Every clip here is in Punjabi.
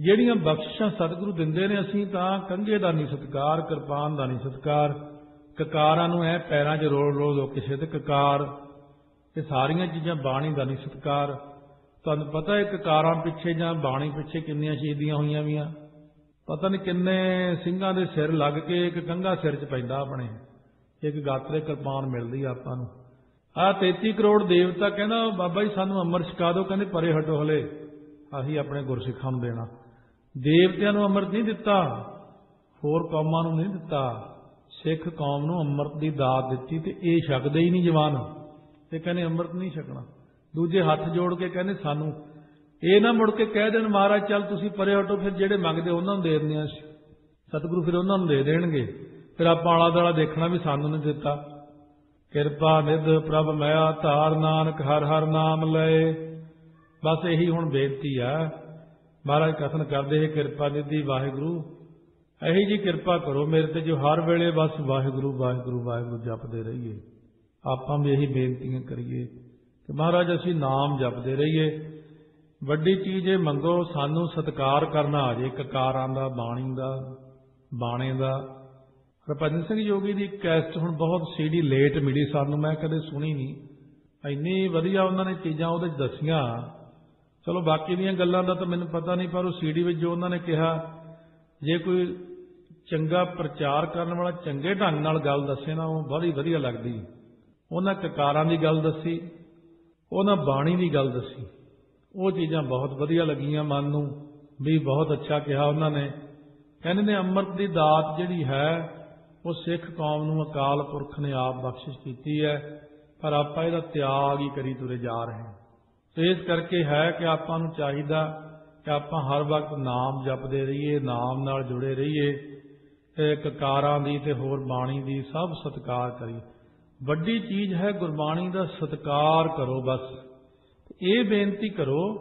ਜਿਹੜੀਆਂ ਬਖਸ਼ਿਸ਼ਾਂ ਸਤਿਗੁਰੂ ਦਿੰਦੇ ਨੇ ਅਸੀਂ ਤਾਂ ਕੰਘੇ ਦਾ ਨਹੀਂ ਸਤਕਾਰ, ਕਿਰਪਾਨ ਦਾ ਨਹੀਂ ਸਤਕਾਰ, ਕਕਾਰਾਂ ਨੂੰ ਐ ਪੈਰਾਂ 'ਚ ਰੋਲ ਰੋਲ ਦੋ ਕਿਸੇ ਤੇ ਕਕਾਰ ਇਹ ਸਾਰੀਆਂ ਚੀਜ਼ਾਂ ਬਾਣੀ ਦਾ ਨਹੀਂ ਸਤਕਾਰ। ਤੁਹਾਨੂੰ ਪਤਾ ਹੈ ਕਕਾਰਾਂ ਪਿੱਛੇ ਜਾਂ ਬਾਣੀ ਪਿੱਛੇ ਕਿੰਨੀਆਂ ਸ਼ਹੀਦੀਆਂ ਹੋਈਆਂ ਵੀਆਂ? ਪਤਾ ਨਹੀਂ ਕਿੰਨੇ ਸਿੰਘਾਂ ਦੇ ਸਿਰ ਲੱਗ ਕੇ ਇੱਕ ਕੰਘਾ ਸਿਰ 'ਚ ਪੈਂਦਾ ਆਪਣੇ। ਇੱਕ ਗਾਤਰੇ ਕਿਰਪਾਨ ਮਿਲਦੀ ਆਪਾਂ ਨੂੰ। ਆ 33 ਕਰੋੜ ਦੇਵਤਾ ਕਹਿੰਦਾ, ਬਾਬਾ ਜੀ, ਸਾਨੂੰ ਅੰਮ੍ਰਿਤ ਛਕਾ ਦਿਓ, ਕਹਿੰਦੇ, ਪਰੇ ਹਟੋ ਹਲੇ। ਅਸੀਂ ਆਪਣੇ ਗੁਰਸਿੱਖਾਂ ਨੂੰ ਦੇਣਾ। ਦੇਵਤਿਆਂ ਨੂੰ ਅੰਮ੍ਰਿਤ ਨਹੀਂ ਦਿੱਤਾ, ਹੋਰ ਕੌਮਾਂ ਨੂੰ ਨਹੀਂ ਦਿੱਤਾ। ਸਿੱਖ ਕੌਮ ਨੂੰ ਅੰਮ੍ਰਿਤ ਦੀ ਦਾਤ ਦਿੱਤੀ ਤੇ ਇਹ ਛਕਦੇ ਹੀ ਨਹੀਂ ਜਵਾਨ। ਤੇ ਕਹਿੰਦੇ ਅੰਮ੍ਰਿਤ ਨਹੀਂ ਛਕਣਾ। ਦੂਜੇ ਹੱਥ ਜੋੜ ਕੇ ਕਹਿੰਦੇ ਸਾਨੂੰ, ਇਹ ਨਾ ਮੁੜ ਕੇ ਕਹਿ ਦੇਣ, ਮਹਾਰਾਜ, ਚੱਲ ਤੁਸੀਂ ਪਰੇ ਹਟੋ, ਫਿਰ ਜਿਹੜੇ ਮੰਗਦੇ ਉਹਨਾਂ ਨੂੰ ਦੇ ਦਿੰਦੇ ਆ ਸਤਿਗੁਰੂ ਫਿਰ ਉਹਨਾਂ ਨੂੰ ਦੇ ਦੇਣਗੇ। ਫਿਰ ਆਪਾਂ ਆਲਾ ਦਾਲਾ ਦੇਖਣਾ ਵੀ ਸਾਨੂੰ ਨਹੀਂ ਦਿੱਤਾ। ਕਿਰਪਾ ਨਿਧ ਪ੍ਰਭ ਮਿਆ ਧਾਰ ਨਾਨਕ ਹਰ ਹਰ ਨਾਮ ਲਏ। ਬਸ ਇਹੀ ਹੁਣ ਬੇਨਤੀ ਆ। ਮਹਾਰਾਜ ਕਥਨ ਕਰਦੇ ਹੈ ਕਿਰਪਾ ਨਿਧੀ ਵਾਹਿਗੁਰੂ। ਇਹੀ ਜੀ ਕਿਰਪਾ ਕਰੋ ਮੇਰੇ ਤੇ, ਜੋ ਹਰ ਵੇਲੇ ਬਸ ਵਾਹਿਗੁਰੂ ਵਾਹਿਗੁਰੂ ਵਾਹਿਗੁਰੂ ਜਪਦੇ ਰਹੀਏ। ਆਪਾਂ ਵੀ ਇਹੀ ਬੇਨਤੀਆਂ ਕਰੀਏ। ਕਿ ਮਹਾਰਾਜ, ਅਸੀਂ ਨਾਮ ਜਪਦੇ ਰਹੀਏ। ਵੱਡੀ ਚੀਜ਼ ਇਹ ਮੰਗੋ, ਸਾਨੂੰ ਸਤਕਾਰ ਕਰਨਾ ਆ ਜੇ, ਕਕਾਰਾਂ ਦਾ, ਬਾਣੀ ਦਾ ਬਾਣੇ ਦਾ। ਹਰਪੰਜ ਸਿੰਘ ਯੋਗੀ ਦੀ ਕੈਸਟ ਹੁਣ ਬਹੁਤ ਸੀਡੀ ਲੇਟ ਮਿਲੀ, ਸਾਨੂੰ ਮੈਂ ਕਦੇ ਸੁਣੀ ਨਹੀਂ। ਇੰਨੀ ਵਧੀਆ ਉਹਨਾਂ ਨੇ ਚੀਜ਼ਾਂ ਉਹਦੇ 'ਚ ਦੱਸੀਆਂ। ਚਲੋ ਬਾਕੀ ਦੀਆਂ ਗੱਲਾਂ ਦਾ ਤਾਂ ਮੈਨੂੰ ਪਤਾ ਨਹੀਂ, ਪਰ ਉਹ ਸੀਡੀ ਵਿੱਚ ਜੋ ਉਹਨਾਂ ਨੇ ਕਿਹਾ, ਜੇ ਕੋਈ ਚੰਗਾ ਪ੍ਰਚਾਰ ਕਰਨ ਵਾਲਾ ਚੰਗੇ ਢੰਗ ਨਾਲ ਗੱਲ ਦੱਸੇ ਨਾ, ਉਹ ਬੜੀ ਵਧੀਆ ਲੱਗਦੀ। ਉਹਨਾਂ ਕਕਾਰਾਂ ਦੀ ਗੱਲ ਦੱਸੀ, ਉਹਨਾਂ ਬਾਣੀ ਦੀ ਗੱਲ ਦੱਸੀ। ਉਹ ਚੀਜ਼ਾਂ ਬਹੁਤ ਵਧੀਆ ਲੱਗੀਆਂ ਮਨ ਨੂੰ, ਵੀ ਬਹੁਤ ਅੱਛਾ ਕਿਹਾ ਉਹਨਾਂ ਨੇ। ਕਹਿੰਦੇ ਨੇ, ਅੰਮ੍ਰਿਤ ਦੀ ਦਾਤ ਜਿਹੜੀ ਹੈ, ਉਹ ਸਿੱਖ ਕੌਮ ਨੂੰ ਅਕਾਲ ਪੁਰਖ ਨੇ ਆਪ ਬਖਸ਼ਿਸ਼ ਕੀਤੀ ਹੈ, ਪਰ ਆਪਾਂ ਇਹਦਾ ਤਿਆਗ ਹੀ ਕਰੀ ਤੁਰੇ ਜਾ ਰਹੇ ਹਾਂ। ਤੇ ਇਸ ਕਰਕੇ ਹੈ ਕਿ ਆਪਾਂ ਨੂੰ ਚਾਹੀਦਾ ਕਿ ਆਪਾਂ ਹਰ ਵਕਤ ਨਾਮ ਜਪਦੇ ਰਹੀਏ, ਨਾਮ ਨਾਲ ਜੁੜੇ ਰਹੀਏ, ਤੇ ਕਕਾਰਾਂ ਦੀ ਤੇ ਹੋਰ ਬਾਣੀ ਦੀ ਸਭ ਸਤਕਾਰ ਕਰੀ ਵੱਡੀ ਚੀਜ਼ ਹੈ ਗੁਰਬਾਣੀ ਦਾ ਸਤਕਾਰ ਕਰੋ ਬਸ। ਇਹ ਬੇਨਤੀ ਕਰੋ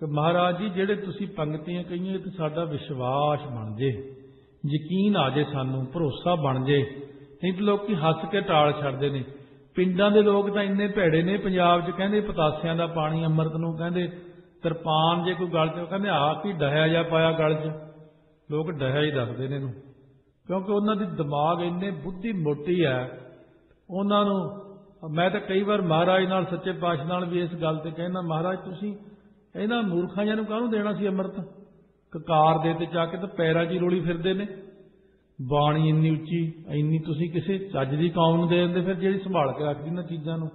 ਕਿ ਮਹਾਰਾਜ ਜੀ, ਜਿਹੜੇ ਤੁਸੀਂ ਪੰਕਤੀਆਂ ਕਹੀਆਂ ਤੇ ਸਾਡਾ ਵਿਸ਼ਵਾਸ ਬਣ ਜੇ, ਯਕੀਨ ਆ ਜੇ ਸਾਨੂੰ, ਭਰੋਸਾ ਬਣ ਜੇ। ਨਹੀਂ ਤਾਂ ਲੋਕੀ ਹੱਸ ਕੇ ਟਾਲ ਛੱਡਦੇ ਨੇ। ਪਿੰਡਾਂ ਦੇ ਲੋਕ ਤਾਂ ਇੰਨੇ ਭੈੜੇ ਨੇ, ਪੰਜਾਬ 'ਚ ਕਹਿੰਦੇ ਪਤਾਸਿਆਂ ਦਾ ਪਾਣੀ ਅੰਮ੍ਰਿਤ ਨੂੰ ਕਹਿੰਦੇ ਤਰਪਾਨ ਜੇ ਕੋਈ ਗਲ 'ਚ ਕਹਿੰਦੇ ਆ ਕੀ ਡਹਿਆ ਜਾ ਪਾਇਆ ਗਲ 'ਚ। ਲੋਕ ਡਹਿਆ ਹੀ ਦੱਸਦੇ ਨੇ ਇਹਨੂੰ। ਕਿਉਂਕਿ ਉਹਨਾਂ ਦੀ ਦਿਮਾਗ ਇੰਨੇ ਬੁੱਧੀ ਮੋਟੀ ਹੈ, ਉਹਨਾਂ ਨੂੰ, ਮੈਂ ਤਾਂ ਕਈ ਵਾਰ ਮਹਾਰਾਜ ਨਾਲ, ਸੱਚੇ ਪਾਤਸ਼ਾਹ ਨਾਲ ਵੀ ਇਸ ਗੱਲ ਤੇ ਕਹਿੰਦਾ ਮਹਾਰਾਜ ਤੁਸੀਂ ਇਹਨਾਂ ਮੂਰਖਾਂ ਜਿਹਾ ਨੂੰ ਕਾਹਨੂੰ ਦੇਣਾ ਸੀ ਅੰਮ੍ਰਿਤ? ਕਕਾਰ ਦੇ ਤੇ ਜਾ ਕੇ ਤਾਂ ਪੈਰਾਂ 'ਚ ਹੀ ਰੋਲੀ ਫਿਰਦੇ ਨੇ। ਬਾਣੀ ਇੰਨੀ ਉੱਚੀ, ਇੰਨੀ ਤੁਸੀਂ ਕਿਸੇ ਚੱਜ ਦੀ ਕੌਮ ਨੂੰ ਦੇ ਦਿੰਦੇ, ਫਿਰ ਜਿਹੜੀ ਸੰਭਾਲ ਕੇ ਰੱਖਦੀ ਨਾ ਚੀਜ਼ਾਂ ਨੂੰ।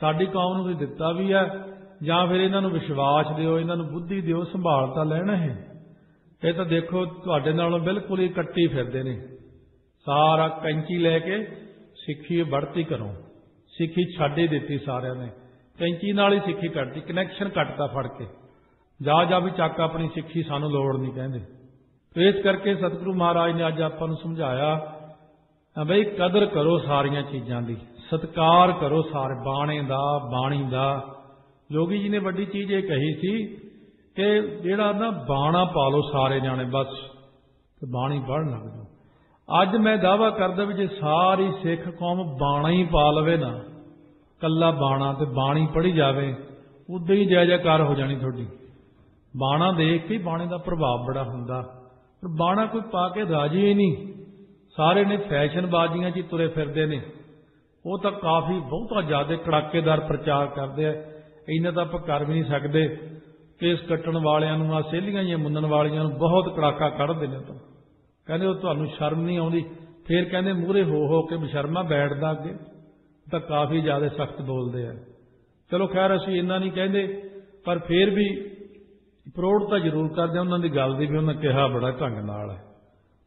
ਸਾਡੀ ਕੌਮ ਨੂੰ ਤੁਸੀਂ ਦਿੱਤਾ ਵੀ ਹੈ, ਜਾਂ ਫਿਰ ਇਹਨਾਂ ਨੂੰ ਵਿਸ਼ਵਾਸ ਦਿਓ, ਇਹਨਾਂ ਨੂੰ ਬੁੱਧੀ ਦਿਓ, ਸੰਭਾਲ ਤਾਂ ਲੈਣਾ ਹੈ। ਇਹ ਤਾਂ ਦੇਖੋ, ਤੁਹਾਡੇ ਨਾਲੋਂ ਬਿਲਕੁਲ ਹੀ ਕੱਟੀ ਫਿਰਦੇ ਨੇ। ਸਾਰਾ ਕੈਂਚੀ ਲੈ ਕੇ ਸਿੱਖੀ ਵੜਤੀ ਕਰੋ। ਸਿੱਖੀ ਛੱਡ ਹੀ ਦਿੱਤੀ ਸਾਰਿਆਂ ਨੇ। ਕੈਂਚੀ ਨਾਲ ਹੀ ਸਿੱਖੀ ਕੱਟਦੀ ਕਨੈਕਸ਼ਨ ਕੱਟਦਾ ਫੜ ਕੇ। ਜਾ ਜਾ ਵੀ ਚੱਕ ਆਪਣੀ ਸਿੱਖੀ ਸਾਨੂੰ ਲੋੜ ਨਹੀਂ ਕਹਿੰਦੇ। ਇਸ ਕਰਕੇ ਸਤਿਗੁਰੂ ਮਹਾਰਾਜ ਨੇ ਅੱਜ ਆਪਾਂ ਨੂੰ ਸਮਝਾਇਆ ਬਈ ਕਦਰ ਕਰੋ ਸਾਰੀਆਂ ਚੀਜ਼ਾਂ ਦੀ, ਸਤਕਾਰ ਕਰੋ ਸਾਰੇ ਬਾਣੇ ਦਾ, ਬਾਣੀ ਦਾ। ਜੋਗੀ ਜੀ ਨੇ ਵੱਡੀ ਚੀਜ਼ ਇਹ ਕਹੀ ਸੀ ਕਿ ਜਿਹੜਾ ਨਾ ਬਾਣਾ ਪਾ ਲਓ ਸਾਰੇ ਜਾਣੇ ਬਸ, ਤੇ ਬਾਣੀ ਪੜ੍ਹਨ ਲੱਗ ਜਾਓ। ਅੱਜ ਮੈਂ ਦਾਵਾ ਕਰਦਾ ਵੀ ਜੇ ਸਾਰੀ ਸਿੱਖ ਕੌਮ ਬਾਣਾ ਹੀ ਪਾ ਲਵੇ ਨਾ, ਕੱਲਾ ਬਾਣਾ ਤੇ ਬਾਣੀ ਪੜ੍ਹੀ ਜਾਵੇ, ਉਦਾਂ ਹੀ ਜੈ ਜੈਕਾਰ ਹੋ ਜਾਣੀ ਤੁਹਾਡੀ। ਬਾਣਾ ਦੇਖ ਕੇ ਬਾਣੇ ਦਾ ਪ੍ਰਭਾਵ ਬੜਾ ਹੁੰਦਾ। ਪਰ ਬਾਣਾ ਕੋਈ ਪਾ ਕੇ ਰਾਜੀ ਹੀ ਨਹੀਂ। ਸਾਰੇ ਨੇ ਫੈਸ਼ਨ ਬਾਜ਼ੀਆਂ 'ਚ ਹੀ ਤੁਰੇ ਫਿਰਦੇ ਨੇ। ਉਹ ਤਾਂ ਕਾਫੀ ਬਹੁਤਾ ਜ਼ਿਆਦਾ ਕੜਾਕੇਦਾਰ ਪ੍ਰਚਾਰ ਕਰਦੇ ਆ। ਇੰਨਾ ਤਾਂ ਆਪਾਂ ਕਰ ਵੀ ਨਹੀਂ ਸਕਦੇ। ਕੇਸ ਕੱਟਣ ਵਾਲਿਆਂ ਨੂੰ ਆ ਸੇਲੀਆਂ ਜਾਂ ਮੁੰਨਣ ਵਾਲੀਆਂ ਨੂੰ ਬਹੁਤ ਕੜਾਕਾ ਕੱਢਦੇ ਨੇ ਤਾਂ ਕਹਿੰਦੇ ਉਹ ਤੁਹਾਨੂੰ ਸ਼ਰਮ ਨਹੀਂ ਆਉਂਦੀ। ਫੇਰ ਕਹਿੰਦੇ ਮੂਹਰੇ ਹੋ ਹੋ ਕੇ ਬਸ਼ਰਮਾ ਬੈਠਦਾ ਅੱਗੇ। ਤਾਂ ਕਾਫੀ ਜ਼ਿਆਦਾ ਸਖਤ ਬੋਲਦੇ ਆ। ਚਲੋ ਖੈਰ, ਅਸੀਂ ਇੰਨਾ ਨਹੀਂ ਕਹਿੰਦੇ, ਪਰ ਫੇਰ ਵੀ ਪ੍ਰੋੜ ਤਾਂ ਜ਼ਰੂਰ ਕਰਦੇ ਉਹਨਾਂ ਦੀ ਗੱਲ ਦੀ ਵੀ ਉਹਨਾਂ ਕਿਹਾ ਬੜਾ ਢੰਗ ਨਾਲ ਹੈ।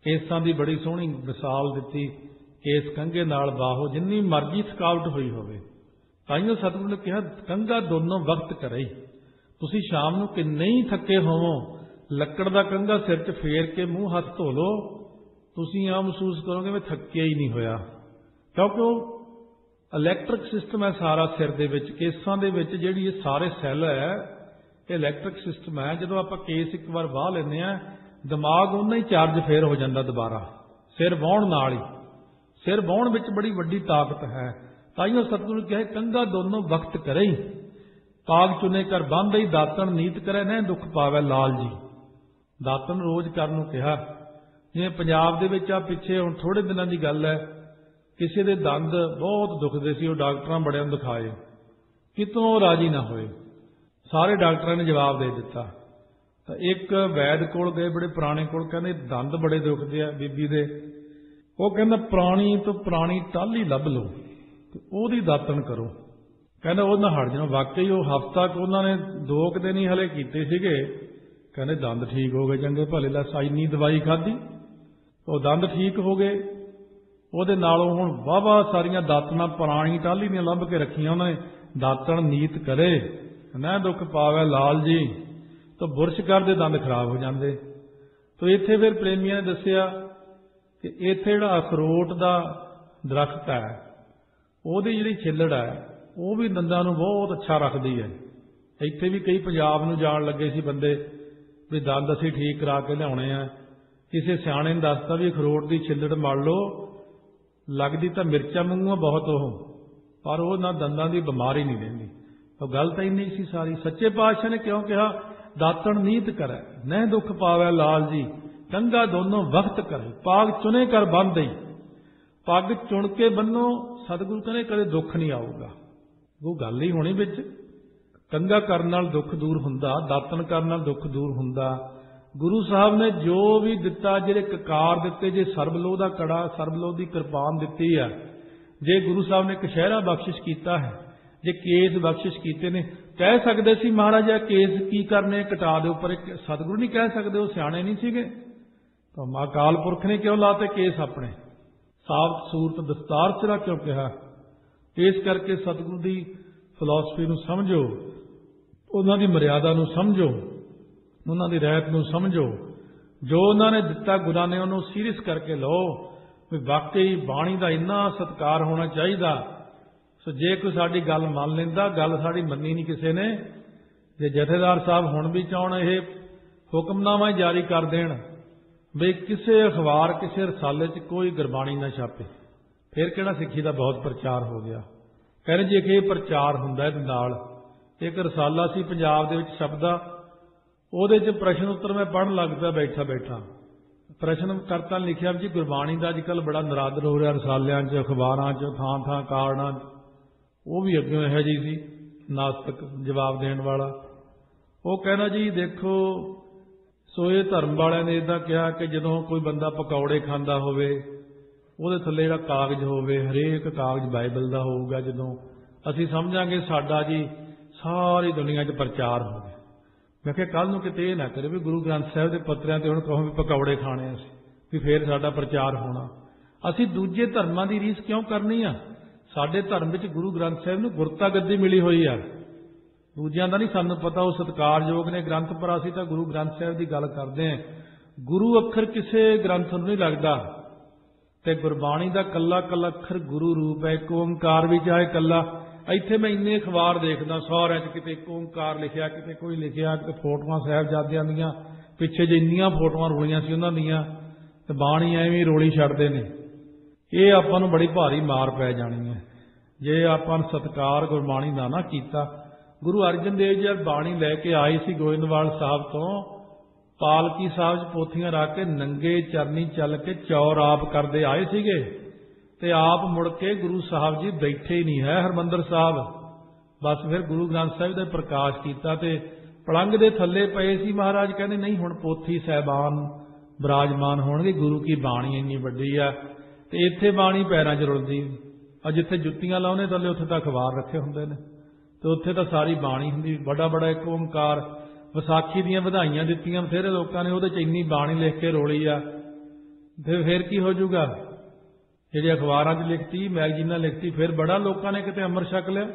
ਕੇਸਾਂ ਦੀ ਬੜੀ ਸੋਹਣੀ ਮਿਸਾਲ ਦਿੱਤੀ, ਕੇਸ ਕੰਗੇ ਨਾਲ ਬਾਹੋ, ਜਿੰਨੀ ਮਰਜ਼ੀ ਥਕਾਵਟ ਹੋਈ ਹੋਵੇ। ਤਾਈਓ ਸਤਿਗੁਰੂ ਨੇ ਕਿਹਾ ਕੰਗਾ ਦੋਨੋਂ ਵਕਤ ਕਰੇ। ਤੁਸੀਂ ਸ਼ਾਮ ਨੂੰ ਕਿੰਨੇ ਹੀ ਥੱਕੇ ਹੋਵੋ, ਲੱਕੜ ਦਾ ਕੰਗਾ ਸਿਰ 'ਚ ਫੇਰ ਕੇ ਮੂੰਹ ਹੱਥ ਧੋ ਲਓ। ਤੁਸੀਂ ਆ ਮਹਿਸੂਸ ਕਰੋਗੇ ਮੈਂ ਥੱਕਿਆ ਹੀ ਨਹੀਂ ਹੋਇਆ। ਕਿਉਂਕਿ ਉਹ ਇਲੈਕਟ੍ਰਿਕ ਸਿਸਟਮ ਹੈ ਸਾਰਾ ਸਿਰ ਦੇ ਵਿੱਚ, ਕੇਸਾਂ ਦੇ ਵਿੱਚ ਜਿਹੜੀ ਇਹ ਸਾਰੇ ਸੈੱਲ ਹੈ ਇਹ ਇਲੈਕਟ੍ਰਿਕ ਸਿਸਟਮ ਹੈ। ਜਦੋਂ ਆਪਾਂ ਕੇਸ ਇੱਕ ਵਾਰ ਵਾਹ ਲੈਂਦੇ ਆ ਦਿਮਾਗ ਉਹਨਾਂ ਹੀ ਚਾਰਜ ਫੇਰ ਹੋ ਜਾਂਦਾ ਦੁਬਾਰਾ। ਸਿਰ ਵਾਹਣ ਨਾਲ ਹੀ। ਸਿਰ ਵਾਹਣ ਵਿੱਚ ਬੜੀ ਵੱਡੀ ਤਾਕਤ ਹੈ। ਤਾਂ ਹੀ ਉਹ ਸਤਿਗੁਰੂ ਕਹੇ, ਕੰਗਾ ਦੋਨੋਂ ਵਕਤ ਕਰੇ। ਪਾਗ ਚੁਨੇ ਕਰ ਬੰਦ ਹੀ ਦਾਤਣ ਨੀਤ ਕਰੇ ਨਾ ਦੁੱਖ ਪਾਵੇ ਲਾਲ ਜੀ। ਦਾਤਨ ਰੋਜ਼ ਕਰਨ ਨੂੰ ਕਿਹਾ, ਜਿਵੇਂ ਪੰਜਾਬ ਦੇ ਵਿੱਚ ਆ ਪਿੱਛੇ ਹੁਣ ਥੋੜੇ ਦਿਨਾਂ ਦੀ ਗੱਲ ਹੈ, ਕਿਸੇ ਦੇ ਦੰਦ ਬਹੁਤ ਦੁਖਦੇ ਸੀ, ਉਹ ਡਾਕਟਰਾਂ ਬੜਿਆਂ ਨੂੰ ਦਿਖਾਏ। ਕਿਤੋਂ ਉਹ ਰਾਜੀ ਨਾ ਹੋਏ? ਸਾਰੇ ਡਾਕਟਰਾਂ ਨੇ ਜਵਾਬ ਦੇ ਦਿੱਤਾ। ਤਾਂ ਇੱਕ ਵੈਦ ਕੋਲ ਗਏ, ਬੜੇ ਪੁਰਾਣੇ ਕੋਲ, ਕਹਿੰਦੇ ਦੰਦ ਬੜੇ ਦੁਖਦੇ ਆ ਬੀਬੀ ਦੇ। ਉਹ ਕਹਿੰਦਾ, ਪੁਰਾਣੀ ਤੋਂ ਪੁਰਾਣੀ ਟਾਲੀ ਲੱਭ ਲਓ ਤੇ ਉਹਦੀ ਦਾਤਣ ਕਰੋ। ਕਹਿੰਦਾ, ਉਹ ਨਾ ਹਟ ਜਾਣਾ ਵਾਕਈ ਉਹ ਹਫਤਾ ਕੁ ਉਹਨਾਂ ਨੇ ਦੋ ਕੁ ਦਿਨ ਹੀ ਹਲੇ ਕੀਤੇ ਸੀਗੇ। ਕਹਿੰਦੇ, ਦੰਦ ਠੀਕ ਹੋ ਗਏ ਚੰਗੇ ਭਲੇ, ਲੈ ਸਾਈਨੀ ਦਵਾਈ ਖਾਧੀ। ਉਹ ਦੰਦ ਠੀਕ ਹੋ ਗਏ। ਉਹਦੇ ਨਾਲੋਂ ਹੁਣ ਵਾਵਾ ਸਾਰੀਆਂ ਦਾਤਣਾ ਪੁਰਾਣੀ ਟਾਲੀ ਦੀਆਂ ਲੱਭ ਕੇ ਰੱਖੀਆਂ ਉਹਨਾਂ ਨੇ। ਦਾਤਣ ਨੀਤ ਕਰੇ। ਨਾ ਦੁੱਖ ਪਾਵੇ ਲਾਲ ਜੀ, ਤਾਂ ਬੁਰਸ਼ ਕਰਦੇ ਦੰਦ ਖਰਾਬ ਹੋ ਜਾਂਦੇ। ਤਾਂ ਇੱਥੇ ਫਿਰ ਪ੍ਰੇਮੀਆਂ ਨੇ ਦੱਸਿਆ ਕਿ ਇੱਥੇ ਜਿਹੜਾ ਅਖਰੋਟ ਦਾ ਦਰਖਤ ਹੈ, ਉਹਦੀ ਜਿਹੜੀ ਛਿੱਲੜ ਹੈ, ਉਹ ਵੀ ਦੰਦਾਂ ਨੂੰ ਬਹੁਤ ਅੱਛਾ ਰੱਖਦੀ ਹੈ। ਇੱਥੇ ਵੀ ਕਈ ਪੰਜਾਬ ਨੂੰ ਜਾਣ ਲੱਗੇ ਸੀ ਬੰਦੇ ਵੀ ਦੰਦ ਅਸੀਂ ਠੀਕ ਕਰਾ ਕੇ ਲਿਆਉਣੇ ਆ। ਕਿਸੇ ਸਿਆਣੇ ਨੇ ਦੱਸਤਾ ਵੀ ਅਖਰੋਟ ਦੀ ਛਿੱਲੜ ਮਲ ਲਓ, ਲੱਗਦੀ ਤਾਂ ਮਿਰਚਾਂ ਵਾਂਗੂ ਬਹੁਤ ਉਹ, ਪਰ ਉਹ ਨਾ ਦੰਦਾਂ ਦੀ ਬਿਮਾਰੀ ਨਹੀਂ ਰਹਿੰਦੀ। ਉਹ ਗੱਲ ਤਾਂ ਇੰਨੀ ਸੀ ਸਾਰੀ। ਸੱਚੇ ਪਾਤਸ਼ਾਹ ਨੇ ਕਿਉਂ ਕਿਹਾ? ਦਾਤਣ ਨੀਤ ਕਰੈ, ਨਹਿ ਦੁੱਖ ਪਾਵੈ ਲਾਲ ਜੀ ਕੰਗਾ ਦੋਨੋਂ ਵਕਤ ਕਰੇ, ਪਾਗ ਚੁਨੇ ਕਰ ਬੰਦਈ ਪੱਗ ਚੁਣ ਕੇ ਬੰਨੋ, ਸਤਿਗੁਰੂ ਕਹਿੰਦੇ ਕਦੇ ਦੁੱਖ ਨਹੀਂ ਆਊਗਾ। ਉਹ ਗੱਲ ਹੀ ਹੋਣੀ ਵਿੱਚ ਕੰਗਾ ਕਰਨ ਨਾਲ ਦੁੱਖ ਦੂਰ ਹੁੰਦਾ ਦਾਤਨ ਕਰਨ ਨਾਲ ਦੁੱਖ ਦੂਰ ਹੁੰਦਾ। ਗੁਰੂ ਸਾਹਿਬ ਨੇ ਜੋ ਵੀ ਦਿੱਤਾ, ਜਿਹੜੇ ਕਕਾਰ ਦਿੱਤੇ, ਜੇ ਸਰਬਲੋਹ ਦਾ ਕੜਾ, ਸਰਬਲੋਹ ਦੀ ਕਿਰਪਾਨ ਦਿੱਤੀ ਆ ਜੇ ਗੁਰੂ ਸਾਹਿਬ ਨੇ ਕਸ਼ਹਿਰਾ ਬਖਸ਼ਿਸ਼ ਕੀਤਾ ਹੈ ਜੇ ਕੇਸ ਬਖਸ਼ਿਸ਼ ਕੀਤੇ ਨੇ, ਕਹਿ ਸਕਦੇ ਸੀ ਮਹਾਰਾਜਾ ਕੇਸ ਕੀ ਕਰਨੇ, ਕਟਾ ਦੇ ਉੱਪਰ ਸਤਿਗੁਰੂ ਨਹੀਂ ਕਹਿ ਸਕਦੇ, ਉਹ ਸਿਆਣੇ ਨਹੀਂ ਸੀਗੇ। ਤਾਂ ਮਾ ਅਕਾਲ ਪੁਰਖ ਨੇ ਕਿਉਂ ਲਾਤੇ ਕੇਸ ਆਪਣੇ? ਸਾਫ਼ ਸੂਰਤ ਦਸਤਾਰ ਸਿਰਾ ਕਿਉਂ ਕਿਹਾ। ਇਸ ਕਰਕੇ ਸਤਿਗੁਰੂ ਦੀ ਫਿਲਾਸਫੀ ਨੂੰ ਸਮਝੋ, ਉਹਨਾਂ ਦੀ ਮਰਿਆਦਾ ਨੂੰ ਸਮਝੋ, ਉਹਨਾਂ ਦੀ ਰਹਿਤ ਨੂੰ ਸਮਝੋ। ਜੋ ਉਹਨਾਂ ਨੇ ਦਿੱਤਾ ਗੁਰਾਂ ਨੇ, ਉਹਨੂੰ ਸੀਰੀਅਸ ਕਰਕੇ ਲਓ। ਵੀ ਵਾਕਈ ਬਾਣੀ ਦਾ ਇੰਨਾ ਸਤਕਾਰ ਹੋਣਾ ਚਾਹੀਦਾ ਸੋ ਜੇ ਕੋਈ ਸਾਡੀ ਗੱਲ ਮੰਨ ਲੈਂਦਾ, ਗੱਲ ਸਾਡੀ ਮੰਨੀ ਨਹੀਂ ਕਿਸੇ ਨੇ, ਜੇ ਜਥੇਦਾਰ ਸਾਹਿਬ ਹੁਣ ਵੀ ਚਾਹਣ ਇਹ ਹੁਕਮਨਾਮਾ ਹੀ ਜਾਰੀ ਕਰ ਦੇਣ ਵੀ ਕਿਸੇ ਅਖਬਾਰ, ਕਿਸੇ ਰਸਾਲੇ 'ਚ ਕੋਈ ਗੁਰਬਾਣੀ ਨਾ ਛਾਪੇ, ਫਿਰ ਕਿਹੜਾ ਸਿੱਖੀ ਦਾ ਬਹੁਤ ਪ੍ਰਚਾਰ ਹੋ ਗਿਆ? ਕਹਿੰਦੇ ਜੇ ਕਿ ਇਹ ਪ੍ਰਚਾਰ ਹੁੰਦਾ ਇਹਦੇ ਨਾਲ, ਇੱਕ ਰਸਾਲਾ ਸੀ ਪੰਜਾਬ ਦੇ ਵਿੱਚ ਛਪਦਾ, ਉਹਦੇ 'ਚ ਪ੍ਰਸ਼ਨ ਉੱਤਰ ਮੈਂ ਪੜਨ ਲੱਗ ਪਿਆ, ਬੈਠਾ ਬੈਠਾ। ਪ੍ਰਸ਼ਨ ਕਰਤਾ ਲਿਖਿਆ ਵੀ ਜੀ ਗੁਰਬਾਣੀ ਦਾ ਅੱਜਕੱਲ ਬੜਾ ਨਰਾਦਰ ਹੋ ਰਿਹਾ ਰਸਾਲਿਆਂ 'ਚ, ਅਖਬਾਰਾਂ 'ਚ ਥਾਂ ਥਾਂ ਕਾਰਡਾਂ 'ਚ। ਉਹ ਵੀ ਅੱਗੇ ਇਹੋ ਜੀ ਸੀ, ਨਾਸਤਕ ਜਵਾਬ ਦੇਣ ਵਾਲਾ। ਉਹ ਕਹਿੰਦਾ, ਜੀ ਦੇਖੋ ਸੋਏ ਧਰਮ ਵਾਲਿਆਂ ਨੇ ਇਦਾਂ ਕਿਹਾ ਕਿ ਜਦੋਂ ਕੋਈ ਬੰਦਾ ਪਕੌੜੇ ਖਾਂਦਾ ਹੋਵੇ, ਉਹਦੇ ਥੱਲੇ ਜਿਹੜਾ ਕਾਗਜ਼ ਹੋਵੇ, ਹਰੇਕ ਕਾਗਜ਼ ਬਾਈਬਲ ਦਾ ਹੋਊਗਾ ਜਦੋਂ। ਅਸੀਂ ਸਮਝਾਂਗੇ ਸਾਡਾ ਜੀ ਸਾਰੀ ਦੁਨੀਆ 'ਚ ਪ੍ਰਚਾਰ ਹੋ ਗਿਆ। ਮੈਂ ਕਿਹਾ ਕੱਲ ਨੂੰ ਕਿਤੇ ਇਹ ਨਾ ਕਰੇ ਵੀ ਗੁਰੂ ਗ੍ਰੰਥ ਸਾਹਿਬ ਦੇ ਪੱਤਰਿਆਂ ਤੇ ਹੁਣ ਕਹੋ ਵੀ ਪਕੌੜੇ ਖਾਣੇ ਅਸੀਂ, ਵੀ ਫੇਰ ਸਾਡਾ ਪ੍ਰਚਾਰ ਹੋਣਾ। ਅਸੀਂ ਦੂਜੇ ਧਰਮਾਂ ਦੀ ਰੀਸ ਕਿਉਂ ਕਰਨੀ ਆ? ਸਾਡੇ ਧਰਮ ਵਿੱਚ ਗੁਰੂ ਗ੍ਰੰਥ ਸਾਹਿਬ ਨੂੰ ਗੁਰਤਾ ਗੱਦੀ ਮਿਲੀ ਹੋਈ ਆ। ਦੂਜਿਆਂ ਦਾ ਨਹੀਂ, ਸਾਨੂੰ ਪਤਾ, ਉਹ ਸਤਕਾਰਯੋਗ ਨੇ ਗ੍ਰੰਥ ਪਰ ਅਸੀਂ ਤਾਂ ਗੁਰੂ ਗ੍ਰੰਥ ਸਾਹਿਬ ਦੀ ਗੱਲ ਕਰਦੇ ਆਂ। ਗੁਰੂ ਅੱਖਰ ਕਿਸੇ ਗ੍ਰੰਥ ਨੂੰ ਨਹੀਂ ਲੱਗਦਾ। ਤੇ ਗੁਰਬਾਣੀ ਦਾ ਕੱਲਾ ਕੱਲਾ ਅੱਖਰ ਗੁਰੂ ਰੂਪ ਹੈ, ਇੱਕ ਓੰਕਾਰ ਵੀ ਚਾਹੇ ਕੱਲਾ। ਇੱਥੇ ਮੈਂ ਇੰਨੇ ਅਖਬਾਰ ਦੇਖਦਾ ਸਹੁਰਿਆਂ 'ਚ ਕਿਤੇ ਇੱਕ ਓੰਕਾਰ ਲਿਖਿਆ, ਕਿਤੇ ਕੋਈ ਲਿਖਿਆ, ਕਿਤੇ ਫੋਟੋਆਂ ਸਾਹਿਬਜ਼ਾਦਿਆਂ ਦੀਆਂ ਪਿੱਛੇ ਜੇ ਇੰਨੀਆਂ ਫੋਟੋਆਂ ਰੋਲੀਆਂ ਸੀ ਉਹਨਾਂ ਦੀਆਂ, ਤੇ ਬਾਣੀ ਐਵੇਂ ਰੋਲੀ ਛੱਡਦੇ ਨੇ। ਇਹ ਆਪਾਂ ਨੂੰ ਬੜੀ ਭਾਰੀ ਮਾਰ ਪੈ ਜਾਣੀ ਹੈ। ਜੇ ਆਪਾਂ ਨੂੰ ਸਤਕਾਰ ਗੁਰਬਾਣੀ ਦਾ ਨਾ ਕੀਤਾ, ਗੁਰੂ ਅਰਜਨ ਦੇਵ ਜੀ ਬਾਣੀ ਲੈ ਕੇ ਆਏ ਸੀ ਗੋਇੰਦਵਾਲ ਸਾਹਿਬ ਤੋਂ। ਪਾਲਕੀ ਸਾਹਿਬ 'ਚ ਪੋਥੀਆਂ ਰੱਖ ਕੇ ਨੰਗੇ ਚਰਨੀ ਚੱਲ ਕੇ ਚੌਰ ਆਪ ਕਰਦੇ ਆਏ ਸੀਗੇ। ਤੇ ਆਪ ਮੁੜ ਕੇ ਗੁਰੂ ਸਾਹਿਬ ਜੀ ਬੈਠੇ ਹੀ ਨਹੀਂ ਹੈ ਹਰਮੰਦਰ ਸਾਹਿਬ। ਬਸ ਫਿਰ ਗੁਰੂ ਗ੍ਰੰਥ ਸਾਹਿਬ ਦਾ ਪ੍ਰਕਾਸ਼ ਕੀਤਾ ਤੇ ਪਲੰਗ ਦੇ ਥੱਲੇ ਪਏ ਸੀ ਮਹਾਰਾਜ। ਕਹਿੰਦੇ, ਨਹੀਂ, ਹੁਣ ਪੋਥੀ ਸਹਿਬਾਨ, ਬਿਰਾਜਮਾਨ ਹੋਣਗੇ, ਗੁਰੂ ਕੀ ਬਾਣੀ ਇੰਨੀ ਵੱਡੀ ਆ? ਤੇ ਇੱਥੇ ਬਾਣੀ ਪੈਰਾਂ 'ਚ ਰੁਲਦੀ ਆ ਜਿੱਥੇ ਜੁੱਤੀਆਂ ਲਾਉਨੇ ਥੱਲੇ ਉੱਥੇ ਤਾਂ ਅਖਬਾਰ ਰੱਖੇ ਹੁੰਦੇ ਨੇ। ਤੇ ਉੱਥੇ ਤਾਂ ਸਾਰੀ ਬਾਣੀ ਹੁੰਦੀ ਬੜਾ ਬੜਾ ਇੱਕ ਓੰਕਾਰ ਵਿਸਾਖੀ ਦੀਆਂ ਵਧਾਈਆਂ ਦਿੱਤੀਆਂ ਬਥੇਰੇ ਲੋਕਾਂ ਨੇ ਉਹਦੇ 'ਚ ਇੰਨੀ ਬਾਣੀ ਲਿਖ ਕੇ ਰੋਲੀ ਆ। ਤੇ ਫਿਰ ਕੀ ਹੋ ਜਾਊਗਾ? ਜਿਹੜੇ ਅਖਬਾਰਾਂ 'ਚ ਲਿਖਤੀ, ਮੈਗਜ਼ੀਨਾਂ ਲਿਖਤੀ, ਫਿਰ ਬੜਾ ਲੋਕਾਂ ਨੇ ਕਿਤੇ ਅਮਰ ਛਕ ਲਿਆ।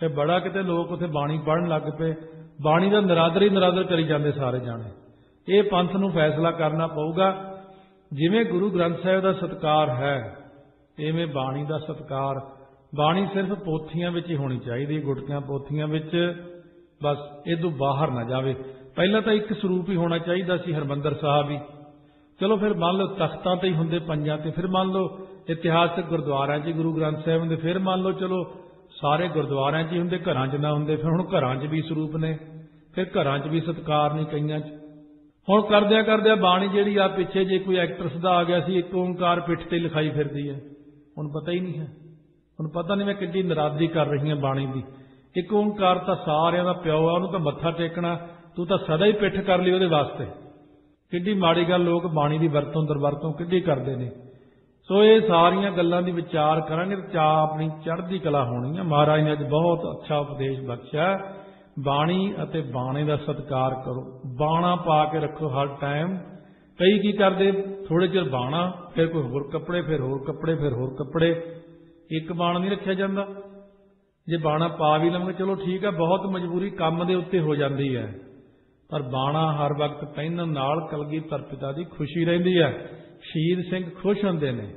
ਤੇ ਬੜਾ ਕਿਤੇ ਲੋਕ ਉੱਥੇ ਬਾਣੀ ਪੜ੍ਹਨ ਲੱਗ ਪਏ। ਬਾਣੀ ਦਾ ਨਰਾਦਰ ਹੀ ਨਰਾਦਰ ਕਰੀ ਜਾਂਦੇ ਸਾਰੇ ਜਾਣੇ। ਇਹ ਪੰਥ ਨੂੰ ਫੈਸਲਾ ਕਰਨਾ ਪਊਗਾ। ਜਿਵੇਂ ਗੁਰੂ ਗ੍ਰੰਥ ਸਾਹਿਬ ਦਾ ਸਤਕਾਰ ਹੈ, ਐਵੇਂ ਬਾਣੀ ਦਾ ਸਤਕਾਰ। ਬਾਣੀ ਸਿਰਫ ਪੋਥੀਆਂ ਵਿੱਚ ਹੀ ਹੋਣੀ ਚਾਹੀਦੀ ਗੁਟਕਿਆਂ ਪੋਥੀਆਂ ਵਿੱਚ। ਬਸ ਇਹ ਤੋਂ ਬਾਹਰ ਨਾ ਜਾਵੇ। ਪਹਿਲਾਂ ਤਾਂ ਇੱਕ ਸਰੂਪ ਹੀ ਹੋਣਾ ਚਾਹੀਦਾ ਸੀ, ਹਰਮੰਦਰ ਸਾਹਿਬ ਹੀ। ਚਲੋ ਫਿਰ ਮੰਨ ਲਓ ਤਖਤਾਂ ਤੇ ਹੀ ਹੁੰਦੇ ਪੰਜਾਂ ਤੇ। ਫਿਰ ਮੰਨ ਲਓ ਇਤਿਹਾਸਕ ਗੁਰਦੁਆਰਿਆਂ 'ਚ ਹੀ ਗੁਰੂ ਗ੍ਰੰਥ ਸਾਹਿਬ ਹੁੰਦੇ ਫਿਰ ਮੰਨ ਲਓ ਚਲੋ ਸਾਰੇ ਗੁਰਦੁਆਰਿਆਂ 'ਚ ਹੀ ਹੁੰਦੇ, ਘਰਾਂ 'ਚ ਨਾ ਹੁੰਦੇ। ਫਿਰ ਹੁਣ ਘਰਾਂ 'ਚ ਵੀ ਸਰੂਪ ਨੇ। ਫਿਰ ਘਰਾਂ 'ਚ ਵੀ ਸਤਕਾਰ ਨਹੀਂ ਕਈਆਂ 'ਚ। ਹੁਣ ਕਰਦਿਆਂ ਕਰਦਿਆਂ ਬਾਣੀ ਜਿਹੜੀ ਆ ਪਿੱਛੇ ਜੇ ਕੋਈ ਐਕਟਰਸ ਦਾ ਆ ਗਿਆ ਸੀ, ਇੱਕ ਓੰਕਾਰ ਪਿੱਠ ਤੇ ਲਿਖਾਈ ਫਿਰਦੀ ਹੈ। ਹੁਣ ਪਤਾ ਹੀ ਨਹੀਂ ਹੈ। ਹੁਣ ਪਤਾ ਨਹੀਂ ਮੈਂ ਕਿੱਡੀ ਨਰਾਜ਼ੀ ਕਰ ਰਹੀ ਹਾਂ ਬਾਣੀ ਦੀ। ਇੱਕ ਓੰਕਾਰ ਤਾਂ ਸਾਰਿਆਂ ਦਾ ਪਿਓ ਆ, ਉਹਨੂੰ ਤਾਂ ਮੱਥਾ ਟੇਕਣਾ, ਤੂੰ ਤਾਂ ਸਦਾ ਹੀ ਪਿੱਠ ਕਰ ਲਈ ਉਹਦੇ ਵਾਸਤੇ। ਕਿੱਡੀ ਮਾੜੀ ਗੱਲ ਲੋਕ ਬਾਣੀ ਦੀ ਵਰਤੋਂ ਦਰਵਰਤੋਂ ਕਿੱਡੀ ਕਰਦੇ ਨੇ। ਸੋ ਇਹ ਸਾਰੀਆਂ ਗੱਲਾਂ ਦੀ ਵਿਚਾਰ ਕਰਾਂਗੇ ਤੇ ਚਾ ਆਪਣੀ ਚੜ੍ਹਦੀ ਕਲਾ ਹੋਣੀ ਹੈ ਮਹਾਰਾਜ ਨੇ ਅੱਜ ਬਹੁਤ ਅੱਛਾ ਉਪਦੇਸ਼ ਬਖਸ਼ਿਆ। ਬਾਣੀ ਅਤੇ ਬਾਣੇ ਦਾ ਸਤਿਕਾਰ ਕਰੋ। ਬਾਣਾ ਪਾ ਕੇ ਰੱਖੋ ਹਰ ਟਾਈਮ ਕਈ ਕੀ ਕਰਦੇ? ਥੋੜੇ ਚਿਰ ਬਾਣਾ, ਫਿਰ ਕੋਈ ਹੋਰ ਕੱਪੜੇ, ਫਿਰ ਹੋਰ ਕੱਪੜੇ, ਫਿਰ ਹੋਰ ਕੱਪੜੇ। ਇੱਕ ਬਾਣ ਨਹੀਂ ਰੱਖਿਆ ਜਾਂਦਾ। ਜੇ ਬਾਣਾ ਪਾ ਵੀ ਲਵਾਂਗੇ, ਚਲੋ ਠੀਕ ਹੈ, ਬਹੁਤ ਮਜਬੂਰੀ ਕੰਮ ਦੇ ਉੱਤੇ ਹੋ ਜਾਂਦੀ ਹੈ। ਪਰ ਬਾਣਾ ਹਰ ਵਕਤ ਪਹਿਨਣ ਨਾਲ ਕਲਗੀ ਪਿਤਾ ਦੀ ਖੁਸ਼ੀ ਰਹਿੰਦੀ ਹੈ। ਸ਼ਹੀਦ ਸਿੰਘ ਖੁਸ਼ ਹੁੰਦੇ ਨੇ।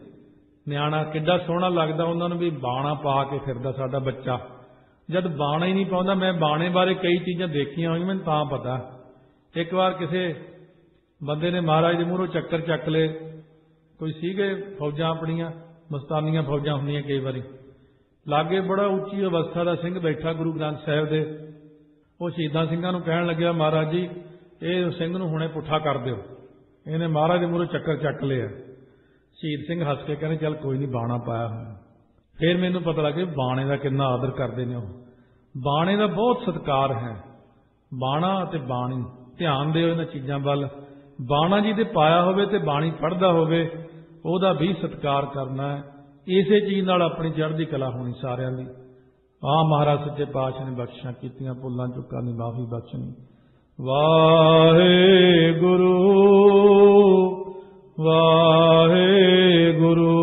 ਨਿਆਣਾ ਕਿੱਡਾ ਸੋਹਣਾ ਲੱਗਦਾ, ਉਹਨਾਂ ਨੂੰ ਵੀ ਬਾਣਾ ਪਾ ਕੇ ਫਿਰਦਾ ਸਾਡਾ ਬੱਚਾ। ਜਦ ਬਾਣਾ ਹੀ ਨਹੀਂ ਪਾਉਂਦਾ, ਮੈਂ ਬਾਣੇ ਬਾਰੇ ਕਈ ਚੀਜ਼ਾਂ ਦੇਖੀਆਂ ਹੋਈਆਂ, ਮੈਨੂੰ ਤਾਂ ਪਤਾ। ਇੱਕ ਵਾਰ ਕਿਸੇ ਬੰਦੇ ਨੇ ਮਹਾਰਾਜ ਦੇ ਮੂਹਰੋਂ ਚੱਕਰ ਚੱਕ ਲਏ। ਕੋਈ ਸੀਗੇ ਫੌਜਾਂ ਆਪਣੀਆਂ, ਮਸਤਾਨੀਆਂ ਫੌਜਾਂ ਹੁੰਦੀਆਂ ਕਈ ਵਾਰੀ। ਲਾਗੇ ਬੜਾ ਉੱਚੀ ਅਵਸਥਾ ਦਾ ਸਿੰਘ ਬੈਠਾ ਗੁਰੂ ਗ੍ਰੰਥ ਸਾਹਿਬ ਦੇ। ਉਹ ਸ਼ਹੀਦਾਂ ਸਿੰਘਾਂ ਨੂੰ ਕਹਿਣ ਲੱਗਿਆ, ਮਹਾਰਾਜ ਜੀ, ਇਹ ਸਿੰਘ ਨੂੰ ਹੁਣੇ ਪੁੱਠਾ ਕਰ ਦਿਓ। ਇਹਨੇ ਮਹਾਰਾਜ ਦੇ ਮੂਹਰੋਂ ਚੱਕਰ ਚੱਕ ਲਿਆ। ਸ਼ਹੀਦ ਸਿੰਘ ਹੱਸ ਕੇ ਕਹਿੰਦੇ, ਚੱਲ ਕੋਈ ਨਹੀਂ, ਬਾਣਾ ਪਾਇਆ ਹੋਇਆ। ਫਿਰ ਮੈਨੂੰ ਪਤਾ ਲੱਗੇ ਬਾਣੇ ਦਾ ਕਿੰਨਾ ਆਦਰ ਕਰਦੇ ਨੇ ਉਹ। ਬਾਣੇ ਦਾ ਬਹੁਤ ਸਤਿਕਾਰ ਹੈ। ਬਾਣਾ ਅਤੇ ਬਾਣੀ, ਧਿਆਨ ਦਿਓ ਇਹਨਾਂ ਚੀਜ਼ਾਂ ਵੱਲ। ਬਾਣਾ ਜੀ ਤੇ ਪਾਇਆ ਹੋਵੇ ਤੇ ਬਾਣੀ ਪੜਦਾ ਹੋਵੇ, ਉਹਦਾ ਵੀ ਸਤਿਕਾਰ ਕਰਨਾ ਇਸੇ ਚੀਜ਼ ਨਾਲ ਆਪਣੀ ਚੜ੍ਹਦੀ ਕਲਾ ਹੋਣੀ ਸਾਰਿਆਂ ਦੀ। ਆ ਮਹਾਰਾਜ ਸੱਚੇ ਪਾਤਸ਼ਾਹ ਨੇ ਬਖਸ਼ਿਸ਼ਾਂ ਕੀਤੀਆਂ, ਭੁੱਲਾਂ ਚੁੱਕਾਂ ਦੀ ਮਾਫੀ ਗੁਰੂ ਵਾਹਿਗੁਰੂ ਵਾਹਿਗੁਰੂ।